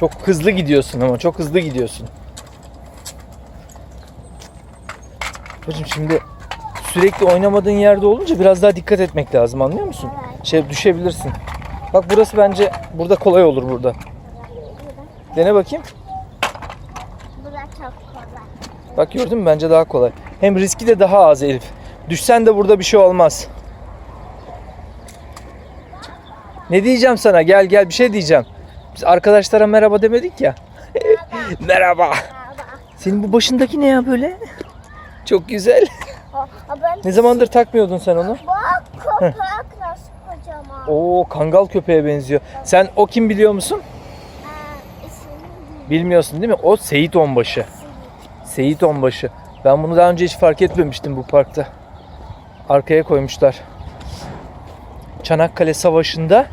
Çok hızlı gidiyorsun ama çok hızlı gidiyorsun. Bacım şimdi sürekli oynamadığın yerde olunca biraz daha dikkat etmek lazım anlıyor musun? Şey düşebilirsin. Bak burası bence burada kolay olur burada. Dene bakayım. Bu da çok kolay. Bak gördün mü bence daha kolay. Hem riski de daha az Elif. Düşsen de burada bir şey olmaz. Ne diyeceğim sana? Gel gel bir şey diyeceğim. Biz arkadaşlara merhaba demedik ya. merhaba. Baba. Senin bu başındaki ne ya böyle? Çok güzel. Ne zamandır takmıyordun sen onu? Bak köpek nasıl kocaman. Oo kangal köpeğe benziyor. Sen o kim biliyor musun? Ee. Bilmiyorsun değil mi? O Seyit Onbaşı. Seyit Onbaşı. Ben bunu daha önce hiç fark etmemiştim bu parkta. Arkaya koymuşlar. Çanakkale Savaşı'nda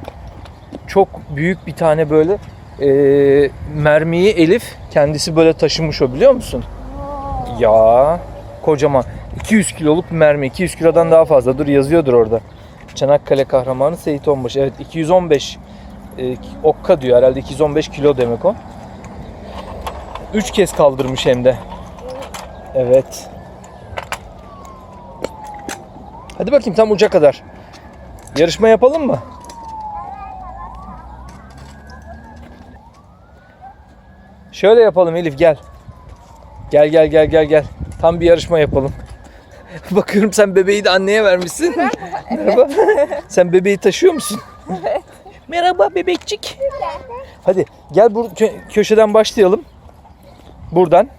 çok büyük bir tane böyle eee, mermiyi Elif kendisi böyle taşımış o biliyor musun? Ya kocaman 200 kiloluk mermi 200 kilodan daha fazla dur yazıyordur orada. Çanakkale kahramanı Seyit Onbaşı evet 215 e, okka diyor herhalde 215 kilo demek o. 3 kez kaldırmış hem de. Evet. Hadi bakayım tam uca kadar. Yarışma yapalım mı? Şöyle yapalım Elif gel. Gel gel gel gel gel. Tam bir yarışma yapalım. Bakıyorum sen bebeği de anneye vermişsin. Merhaba. sen bebeği taşıyor musun? Merhaba bebekçik. Hadi gel bu kö- köşeden başlayalım. Buradan.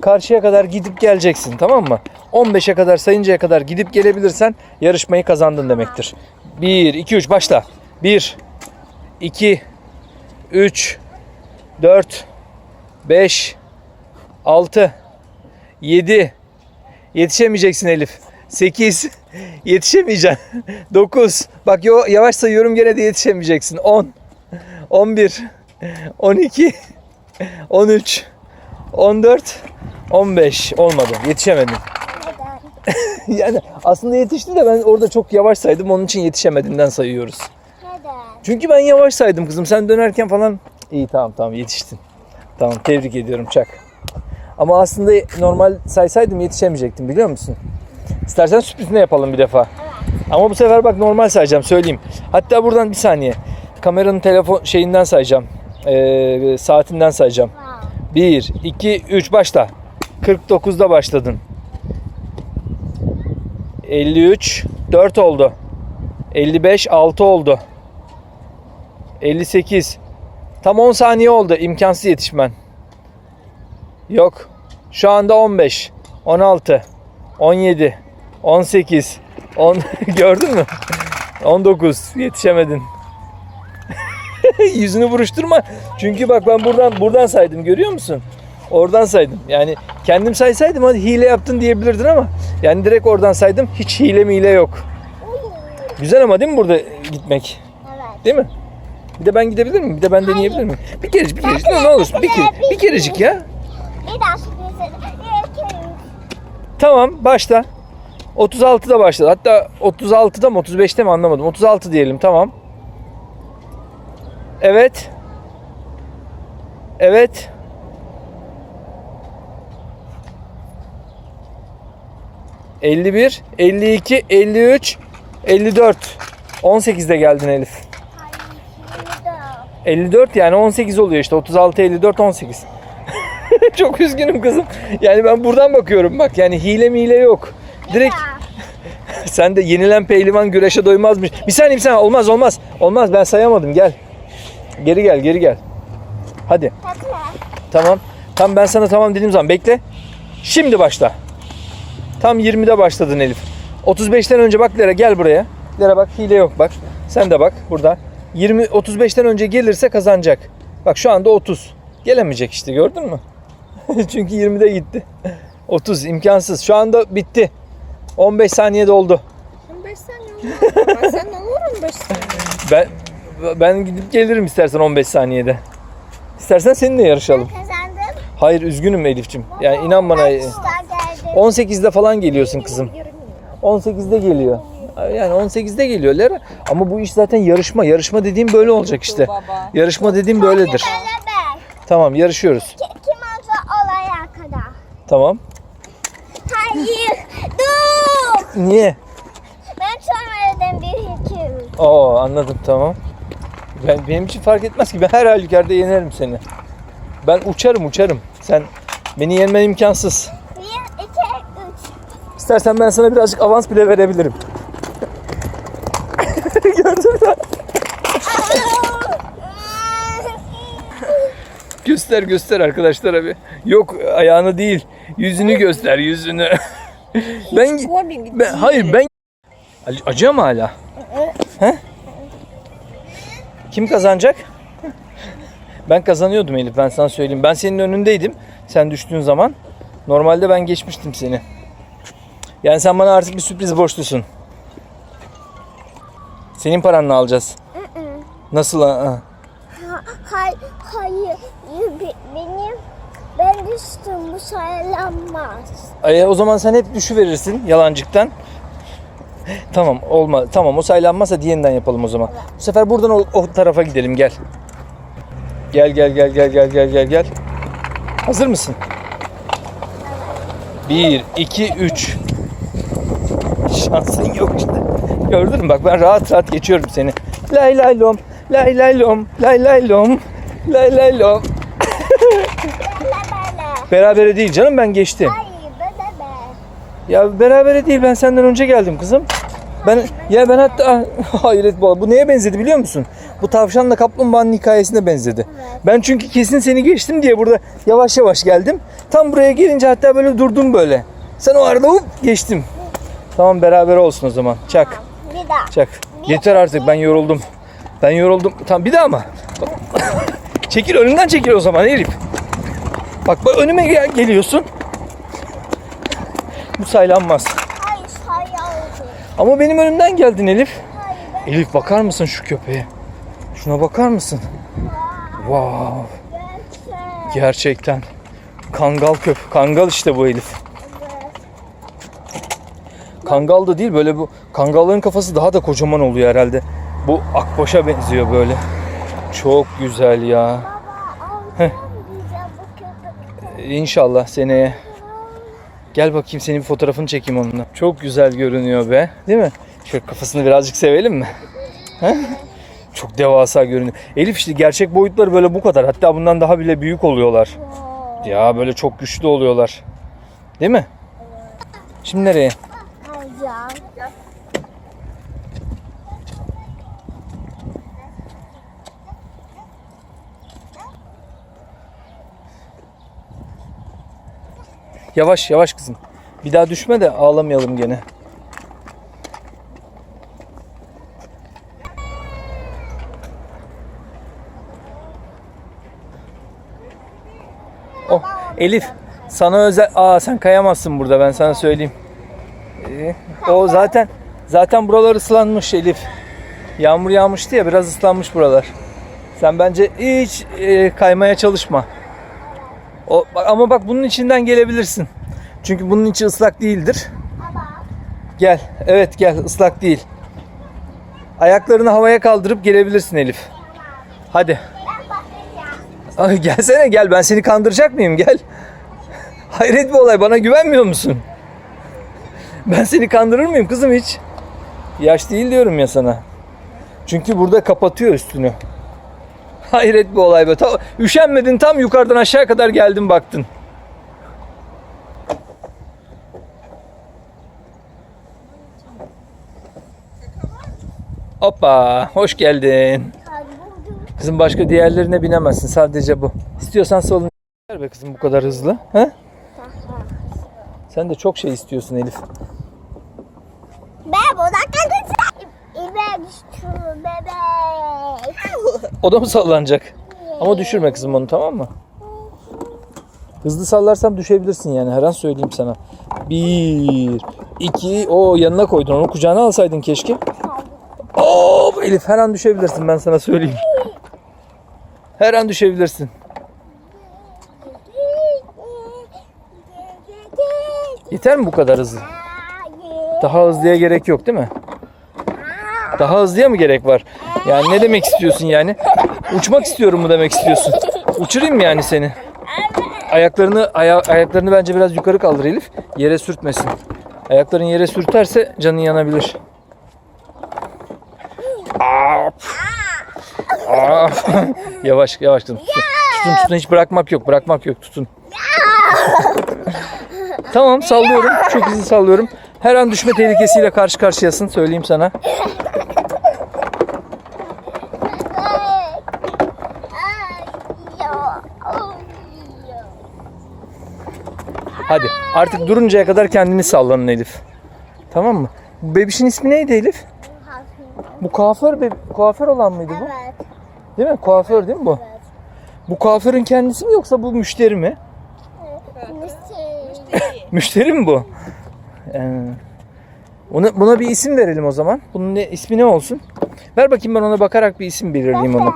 Karşıya kadar gidip geleceksin tamam mı? 15'e kadar sayıncaya kadar gidip gelebilirsen yarışmayı kazandın demektir. 1, 2, 3 başla. 1, 2, 3, 4, 5, 6, 7, yetişemeyeceksin Elif. 8, yetişemeyeceksin. 9, bak yo- yavaş sayıyorum gene de yetişemeyeceksin. 10, 11, 12, 13, 14, 15 olmadı. Yetişemedin. Neden? yani aslında yetişti de ben orada çok yavaş saydım. Onun için yetişemediğinden sayıyoruz. Neden? Çünkü ben yavaş saydım kızım. Sen dönerken falan iyi tamam tamam yetiştin. Tamam tebrik ediyorum çak. Ama aslında normal saysaydım yetişemeyecektim biliyor musun? İstersen sürprizini yapalım bir defa. Ama bu sefer bak normal sayacağım söyleyeyim. Hatta buradan bir saniye. Kameranın telefon şeyinden sayacağım. Ee, saatinden sayacağım. Wow. 1, 2, 3 başla. 49'da başladın. 53, 4 oldu. 55, 6 oldu. 58. Tam 10 saniye oldu. İmkansız yetişmen. Yok. Şu anda 15, 16, 17, 18, 10 gördün mü? 19 yetişemedin. Yüzünü buruşturma. Çünkü bak ben buradan buradan saydım görüyor musun? Oradan saydım. Yani kendim saysaydım hadi hile yaptın diyebilirdin ama yani direkt oradan saydım. Hiç hile mi hile yok. Güzel ama değil mi burada gitmek? Evet. Değil mi? Bir de ben gidebilir miyim? Bir de ben deneyebilir miyim? Bir kerecik, bir kerecik. Ne, ne olursun? Bir, kere, bir kerecik ya. Bir daha. Bir, iki, üç. Tamam başla. 36'da başladı. Hatta 36'da mı 35'te mi anlamadım. 36 diyelim tamam. Evet. Evet. ...51, 52, 53, 54. 18'de geldin Elif. Hayır. 54 yani 18 oluyor işte. 36, 54, 18. Çok üzgünüm kızım. Yani ben buradan bakıyorum bak. Yani hile mile yok. Direkt sen de yenilen pehlivan güreşe doymazmış. Bir saniye bir saniye olmaz olmaz. Olmaz ben sayamadım gel. Geri gel geri gel. Hadi tamam. Tam ben sana tamam dediğim zaman bekle. Şimdi başla. Tam 20'de başladın Elif. 35'ten önce bak Lera gel buraya. Lera bak hile yok bak. Sen de bak burada. 20 35'ten önce gelirse kazanacak. Bak şu anda 30. Gelemeyecek işte gördün mü? Çünkü 20'de gitti. 30 imkansız. Şu anda bitti. 15 saniye doldu. 15 saniye olur. Ben seninle olur 15 saniye. Ben ben gidip gelirim istersen 15 saniyede. İstersen seninle yarışalım. Kazandım. Hayır üzgünüm Elif'ciğim. Yani inan bana Ben geldim. 18'de falan geliyorsun kızım. 18'de geliyor. Yani 18'de geliyor Lera. Ama bu iş zaten yarışma. Yarışma dediğim böyle olacak işte. Yarışma dediğim böyledir. Tamam yarışıyoruz. Ki- Kim olsa olaya kadar. Tamam. Hayır. Dur. Niye? Ben sonradan bir iki üç. Oo anladım tamam. Ben benim için fark etmez ki ben her halükarda yenerim seni. Ben uçarım uçarım. Sen beni yenmen imkansız. Bir, iki, üç. İstersen ben sana birazcık avans bile verebilirim. Gördün mü? Göster göster arkadaşlar abi. Yok ayağını değil. Yüzünü göster yüzünü. ben, ben hayır ben Ac- acıyor mu hala? He? Kim kazanacak? Ben kazanıyordum Elif ben sana söyleyeyim. Ben senin önündeydim. Sen düştüğün zaman. Normalde ben geçmiştim seni. Yani sen bana artık bir sürpriz borçlusun. Senin paranla alacağız. Nasıl? ha? Hayır, hayır. Be- Benim, ben düştüm. Bu sayılanmaz. E, o zaman sen hep düşüverirsin yalancıktan. Tamam olma. Tamam o saylanmaz hadi yeniden yapalım o zaman. Bu sefer buradan o, o tarafa gidelim gel. Gel gel gel gel gel gel gel gel. Hazır mısın? 1 2 3 Şansın yok işte. Gördün mü bak ben rahat rahat geçiyorum seni. Lay lay lom, lay lay lom, lay lay lom, lay lay lom. Berabere değil canım ben geçtim. Hayır, böyle. Ya berabere değil ben senden önce geldim kızım. Ben ya ben hatta hayret bu. Bu neye benzedi biliyor musun? Bu tavşanla kaplumbağanın hikayesine benzedi. Ben çünkü kesin seni geçtim diye burada yavaş yavaş geldim. Tam buraya gelince hatta böyle durdum böyle. Sen o arada hop geçtim. Tamam beraber olsun o zaman. Çak. Bir daha. Çak. Yeter artık ben yoruldum. Ben yoruldum. Tamam bir daha mı? çekil önümden çekil o zaman Elif. Bak bak önüme gel- geliyorsun. Bu saylanmaz. Hayır, sayıldı. Ama benim önümden geldin Elif. Hayır, Elif bakar mısın şu köpeğe? Şuna bakar mısın? Wow. gerçek. Gerçekten. Kangal köp. Kangal işte bu Elif. Kangal da değil böyle bu. Kangalların kafası daha da kocaman oluyor herhalde. Bu akbaşa benziyor böyle. Çok güzel ya. Köpek. İnşallah seneye. Gel bakayım senin bir fotoğrafını çekeyim onunla. Çok güzel görünüyor be. Değil mi? Şöyle kafasını birazcık sevelim mi? Çok devasa görünüyor. Elif işte gerçek boyutları böyle bu kadar. Hatta bundan daha bile büyük oluyorlar. Ya böyle çok güçlü oluyorlar. Değil mi? Şimdi nereye? Alacağım. Yavaş yavaş kızım. Bir daha düşme de ağlamayalım gene. Oh Elif sana özel aa sen kayamazsın burada ben sana söyleyeyim. Ee, o zaten zaten buralar ıslanmış Elif. Yağmur yağmıştı ya biraz ıslanmış buralar. Sen bence hiç e, kaymaya çalışma. O, ama bak bunun içinden gelebilirsin. Çünkü bunun içi ıslak değildir. Gel. Evet gel ıslak değil. Ayaklarını havaya kaldırıp gelebilirsin Elif. Hadi. Ay, gelsene gel ben seni kandıracak mıyım gel. Hayret bir olay bana güvenmiyor musun? Ben seni kandırır mıyım kızım hiç? Yaş değil diyorum ya sana. Çünkü burada kapatıyor üstünü. Hayret bir olay be. Ta- üşenmedin tam yukarıdan aşağı kadar geldin baktın. Hoppa hoş geldin. Kızım başka diğerlerine binemezsin sadece bu. İstiyorsan solun. Ver be kızım bu kadar hızlı. He? Sen de çok şey istiyorsun Elif. Ben buradan O da mı sallanacak? Ama düşürme kızım onu tamam mı? Hızlı sallarsam düşebilirsin yani her an söyleyeyim sana. Bir, iki, o yanına koydun onu kucağına alsaydın keşke. Oo Elif her an düşebilirsin ben sana söyleyeyim. Her an düşebilirsin. Yeter mi bu kadar hızlı? Daha hızlıya gerek yok değil mi? Daha hızlıya mı gerek var? Yani ne demek istiyorsun yani? Uçmak istiyorum mu demek istiyorsun? Uçurayım mı yani seni? Ayaklarını aya- ayaklarını bence biraz yukarı kaldır Elif. Yere sürtmesin. Ayakların yere sürterse canın yanabilir. Aa, Aa. yavaş yavaş tutun. Tutun tutun hiç bırakmak yok. Bırakmak yok tutun. tamam sallıyorum. Çok hızlı sallıyorum. Her an düşme tehlikesiyle karşı karşıyasın söyleyeyim sana. Hadi artık duruncaya kadar kendini sallanın Elif. Tamam mı? Bu bebişin ismi neydi Elif? Bu kuaför be kuaför olan mıydı bu? Evet. Değil mi? Kuaför değil mi bu? Bu kuaförün kendisi mi yoksa bu müşteri mi? Müşteri. Müşteri mi bu? Ee, ona, buna bir isim verelim o zaman. Bunun ne, ismi ne olsun? Ver bakayım ben ona bakarak bir isim belirleyeyim ona. Ha,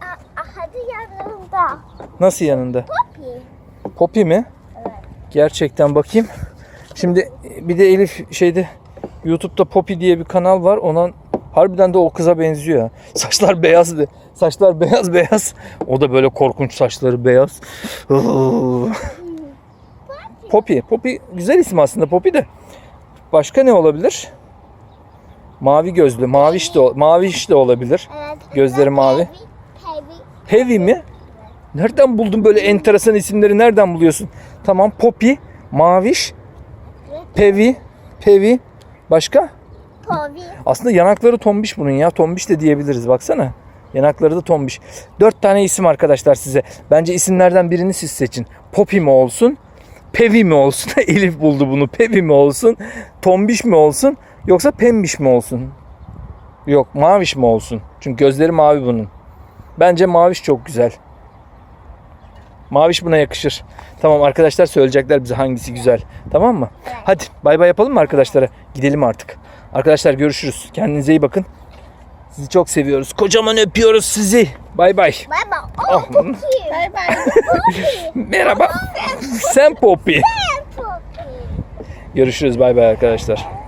ha, hadi yanımda. Nasıl yanında? Poppy. Poppy mi? Gerçekten bakayım. Şimdi bir de Elif şeyde YouTube'da Poppy diye bir kanal var. Ona harbiden de o kıza benziyor. ya. Saçlar beyazdı. Saçlar beyaz beyaz. O da böyle korkunç saçları beyaz. Poppy. Poppy güzel isim aslında Poppy de. Başka ne olabilir? Mavi gözlü, maviş de, maviş de olabilir. Gözleri mavi. Pevi mi? Nereden buldun böyle enteresan isimleri? Nereden buluyorsun? Tamam Poppy, Maviş, Pevi, Pevi. Başka? Povi. Aslında yanakları tombiş bunun ya. Tombiş de diyebiliriz baksana. Yanakları da tombiş. Dört tane isim arkadaşlar size. Bence isimlerden birini siz seçin. Poppy mi olsun? Pevi mi olsun? Elif buldu bunu. Pevi mi olsun? Tombiş mi olsun? Yoksa pembiş mi olsun? Yok maviş mi olsun? Çünkü gözleri mavi bunun. Bence maviş çok güzel. Maviş buna yakışır. Tamam arkadaşlar söyleyecekler bize hangisi güzel. Tamam mı? Hadi bay bay yapalım mı arkadaşlara? Gidelim artık. Arkadaşlar görüşürüz. Kendinize iyi bakın. Sizi çok seviyoruz. Kocaman öpüyoruz sizi. Bay bay. Bye bye. Oh, Oh, Poppy. Bay bay. merhaba. Sen Poppy. Poppy. Görüşürüz. Bay bay arkadaşlar.